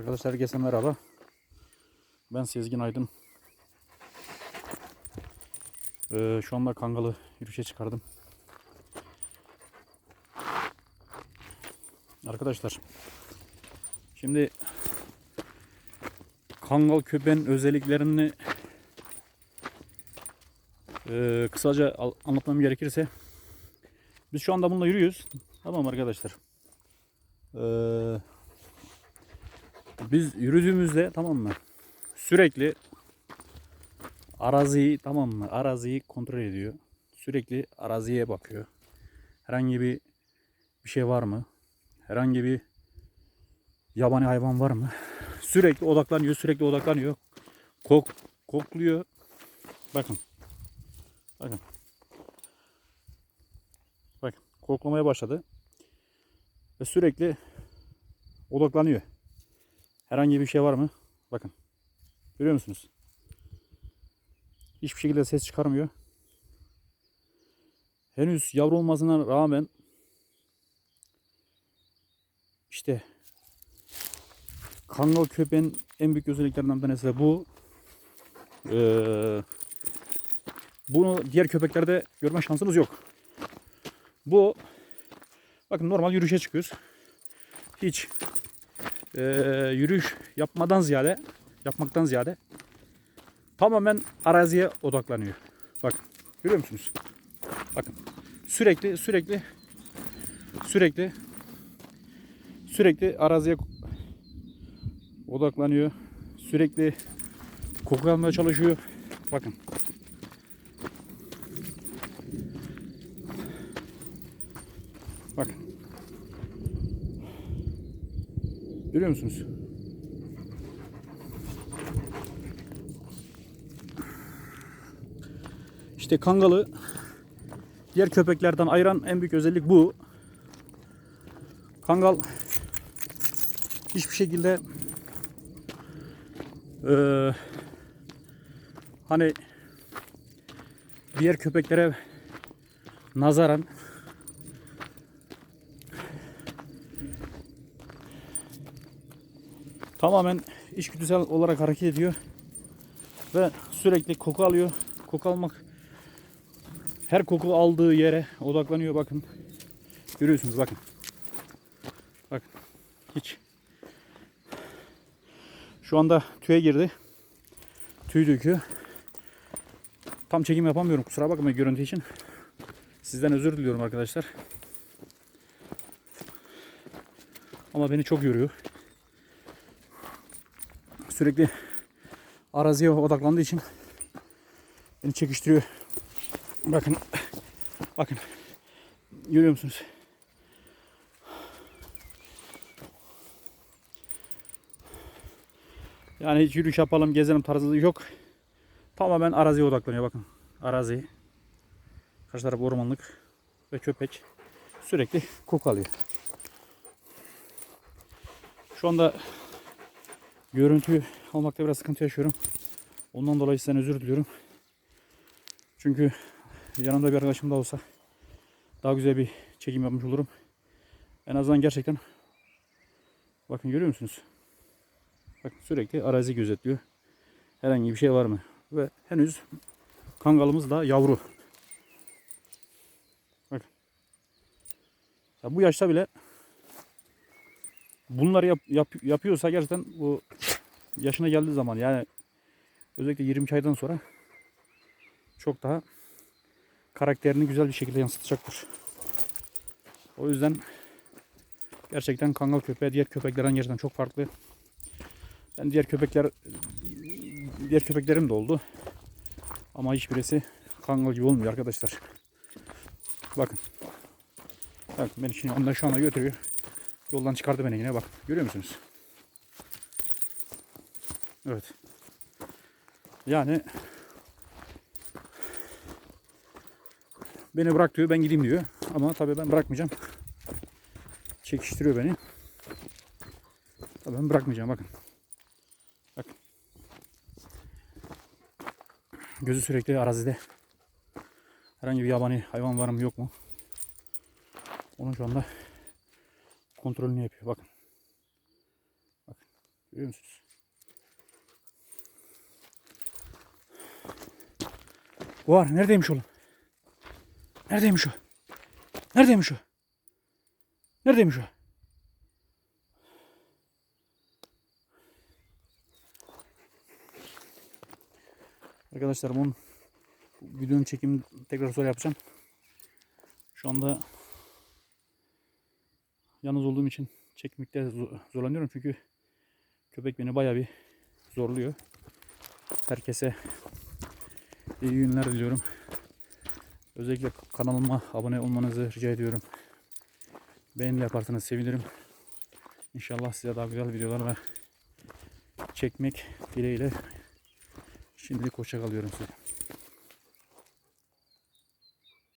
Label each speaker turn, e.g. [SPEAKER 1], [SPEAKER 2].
[SPEAKER 1] Arkadaşlar herkese merhaba. Ben Sezgin Aydın. Ee, şu anda Kangalı yürüyüşe çıkardım. Arkadaşlar şimdi Kangal köpeğin özelliklerini e, kısaca anlatmam gerekirse biz şu anda bununla yürüyoruz. Tamam arkadaşlar. Ee, biz yürüdüğümüzde tamam mı? Sürekli araziyi tamam mı? Araziyi kontrol ediyor. Sürekli araziye bakıyor. Herhangi bir bir şey var mı? Herhangi bir yabani hayvan var mı? Sürekli odaklanıyor, sürekli odaklanıyor. Kok kokluyor. Bakın. Bakın. Bakın koklamaya başladı. Ve sürekli odaklanıyor. Herhangi bir şey var mı? Bakın. Görüyor musunuz? Hiçbir şekilde ses çıkarmıyor. Henüz yavru olmasına rağmen işte Kangal köpeğin en büyük özelliklerinden bir tanesi de bu. Ee, bunu diğer köpeklerde görme şansınız yok. Bu bakın normal yürüyüşe çıkıyoruz. Hiç e, yürüyüş yapmadan ziyade yapmaktan ziyade tamamen araziye odaklanıyor. Bakın görüyor musunuz? Bakın sürekli sürekli sürekli sürekli araziye odaklanıyor. Sürekli koku almaya çalışıyor. Bakın. Bakın. Görüyor musunuz? İşte kangalı diğer köpeklerden ayıran en büyük özellik bu. Kangal hiçbir şekilde eee, hani diğer köpeklere nazaran tamamen içgüdüsel olarak hareket ediyor ve sürekli koku alıyor. Koku almak her koku aldığı yere odaklanıyor bakın. Görüyorsunuz bakın. Bakın. Hiç. Şu anda tüye girdi. Tüy döküyor. Tam çekim yapamıyorum kusura bakmayın görüntü için. Sizden özür diliyorum arkadaşlar. Ama beni çok yoruyor. Sürekli araziye odaklandığı için beni çekiştiriyor. Bakın. Bakın. Görüyor musunuz? Yani hiç yürüyüş yapalım, gezelim tarzı yok. Tamamen araziye odaklanıyor bakın. Arazi. Karşı taraf ormanlık ve köpek sürekli koku alıyor. Şu anda görüntü almakta biraz sıkıntı yaşıyorum. Ondan dolayı sizden özür diliyorum. Çünkü yanımda bir arkadaşım da olsa daha güzel bir çekim yapmış olurum. En azından gerçekten bakın görüyor musunuz? Bakın sürekli arazi gözetliyor. Herhangi bir şey var mı? Ve henüz kangalımız da yavru. Bakın. Ya bu yaşta bile bunları yap, yap- yapıyorsa gerçekten bu yaşına geldiği zaman yani özellikle 20 aydan sonra çok daha karakterini güzel bir şekilde yansıtacaktır. O yüzden gerçekten kangal köpeği diğer köpeklerden gerçekten çok farklı. Ben diğer köpekler diğer köpeklerim de oldu. Ama hiçbirisi kangal gibi olmuyor arkadaşlar. Bakın. Bakın beni şimdi onlar şu anda götürüyor. Yoldan çıkardı beni yine bak. Görüyor musunuz? Evet. Yani beni bırak diyor ben gideyim diyor. Ama tabii ben bırakmayacağım. Çekiştiriyor beni. Tabii ben bırakmayacağım bakın. Bak. Gözü sürekli arazide. Herhangi bir yabani hayvan var mı yok mu? Onun şu anda kontrolünü yapıyor. Bakın. Bakın. Görüyor musunuz? Var. Neredeymiş oğlum? Neredeymiş o? Neredeymiş o? Neredeymiş o? Arkadaşlar bunun bu videonun çekimini tekrar sonra yapacağım. Şu anda yalnız olduğum için çekmekte zo- zorlanıyorum çünkü köpek beni bayağı bir zorluyor. Herkese iyi günler diliyorum. Özellikle kanalıma abone olmanızı rica ediyorum. Beğeni yaparsanız sevinirim. İnşallah size daha güzel videolarla çekmek dileğiyle şimdilik hoşça kalıyorum size.